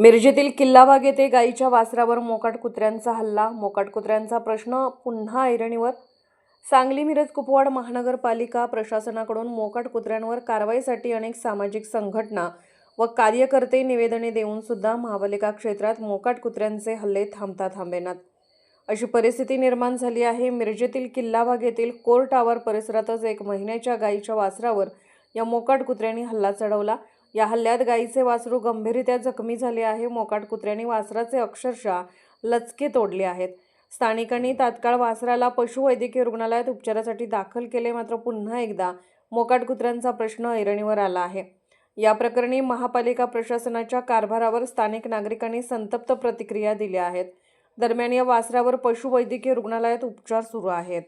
मिरजेतील किल्लाबाग येथे गायीच्या वासरावर मोकाट कुत्र्यांचा हल्ला. मोकाट कुत्र्यांचा प्रश्न पुन्हा ऐरणीवर. सांगली मिरज कुपवाड महानगरपालिका प्रशासनाकडून मोकाट कुत्र्यांवर कारवाईसाठी अनेक सामाजिक संघटना व कार्यकर्ते निवेदने देऊन सुद्धा महापालिका क्षेत्रात मोकाट कुत्र्यांचे हल्ले थांबता थांबेनात. अशी परिस्थिती निर्माण झाली आहे. मिरजेतील किल्लाबाग येथील कोर टावर परिसरातच एक महिन्याच्या गायीच्या वासरावर या मोकाट कुत्र्यांनी हल्ला चढवला. या हल्ल्यात गायीचे वासरू गंभीररित्या जखमी झाले आहे. मोकाट कुत्र्यांनी वासराचे अक्षरशः लचके तोडले आहेत. स्थानिकांनी तात्काळ वासराला पशुवैद्यकीय रुग्णालयात उपचारासाठी दाखल केले. मात्र पुन्हा एकदा मोकाट कुत्र्यांचा प्रश्न ऐरणीवर आला आहे. या प्रकरणी महापालिका प्रशासनाच्या कारभारावर स्थानिक नागरिकांनी संतप्त प्रतिक्रिया दिल्या आहेत. दरम्यान या वासरावर पशुवैद्यकीय रुग्णालयात उपचार सुरू आहेत.